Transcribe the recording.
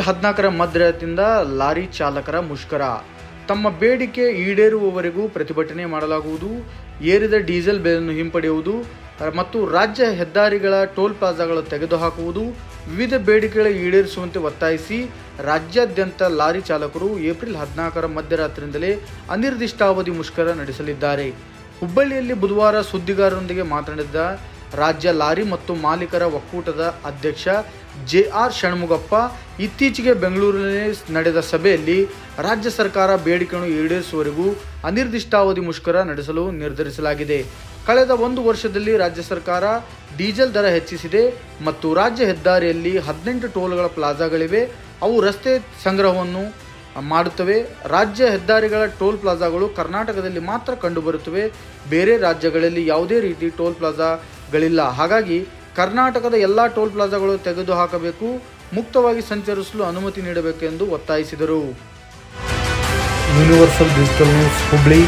April ಹದಿನಾಲ್ಕರ ಮಧ್ಯರಾತ್ರಿಯಿಂದ lorry ಚಾಲಕರ ಮುಷ್ಕರ. ತಮ್ಮ ಬೇಡಿಕೆ ಈಡೇರುವವರೆಗೂ ಪ್ರತಿಭಟನೆ ಮಾಡಲಾಗುವುದು. ಏರಿದ ಡೀಸೆಲ್ ಬೆಲೆಯನ್ನು ಹಿಂಪಡೆಯುವುದು ಮತ್ತು ರಾಜ್ಯ ಹೆದ್ದಾರಿಗಳ ಟೋಲ್ ಪ್ಲಾಜಾಗಳು ತೆಗೆದುಹಾಕುವುದು. ವಿವಿಧ ಬೇಡಿಕೆಗಳ ಈಡೇರಿಸುವಂತೆ ಒತ್ತಾಯಿಸಿ ರಾಜ್ಯಾದ್ಯಂತ ಲಾರಿ ಚಾಲಕರು ಏಪ್ರಿಲ್ ಹದಿನಾಲ್ಕರ ಮಧ್ಯರಾತ್ರಿಯಿಂದಲೇ ಅನಿರ್ದಿಷ್ಟಾವಧಿ ಮುಷ್ಕರ ನಡೆಸಲಿದ್ದಾರೆ. ಹುಬ್ಬಳ್ಳಿಯಲ್ಲಿ ಬುಧವಾರ ಸುದ್ದಿಗಾರರೊಂದಿಗೆ ಮಾತನಾಡಿದ ರಾಜ್ಯ ಲಾರಿ ಮತ್ತು ಮಾಲೀಕರ ಒಕ್ಕೂಟದ ಅಧ್ಯಕ್ಷ ಜೆ ಆರ್ ಷಣ್ಮುಗಪ್ಪ ಇತ್ತೀಚೆಗೆ ಬೆಂಗಳೂರಿನಲ್ಲಿ ನಡೆದ ಸಭೆಯಲ್ಲಿ ರಾಜ್ಯ ಸರ್ಕಾರ ಬೇಡಿಕೆಯನ್ನು ಈಡೇರಿಸುವವರೆಗೂ ಅನಿರ್ದಿಷ್ಟಾವಧಿ ಮುಷ್ಕರ ನಡೆಸಲು ನಿರ್ಧರಿಸಲಾಗಿದೆ. ಕಳೆದ ಒಂದು ವರ್ಷದಲ್ಲಿ ರಾಜ್ಯ ಸರ್ಕಾರ ಡೀಸೆಲ್ ದರ ಹೆಚ್ಚಿಸಿದೆ ಮತ್ತು ರಾಜ್ಯ ಹೆದ್ದಾರಿಯಲ್ಲಿ ಹದಿನೆಂಟು ಟೋಲ್ಗಳ ಪ್ಲಾಜಾಗಳಿವೆ. ಅವು ರಸ್ತೆ ಸಂಗ್ರಹವನ್ನು ಮಾಡುತ್ತವೆ. ರಾಜ್ಯ ಹೆದ್ದಾರಿಗಳ ಟೋಲ್ ಪ್ಲಾಜಾಗಳು ಕರ್ನಾಟಕದಲ್ಲಿ ಮಾತ್ರ ಕಂಡುಬರುತ್ತವೆ. ಬೇರೆ ರಾಜ್ಯಗಳಲ್ಲಿ ಯಾವುದೇ ರೀತಿ ಟೋಲ್ ಪ್ಲಾಜಾಗಳಿಲ್ಲ ಹಾಗಾಗಿ ಕರ್ನಾಟಕದ ಎಲ್ಲ ಟೋಲ್ ಪ್ಲಾಜಾಗಳು ತೆಗೆದುಹಾಕಬೇಕು, ಮುಕ್ತವಾಗಿ ಸಂಚರಿಸಲು ಅನುಮತಿ ನೀಡಬೇಕು ಎಂದು ಒತ್ತಾಯಿಸಿದರು. Universal digital news Hubli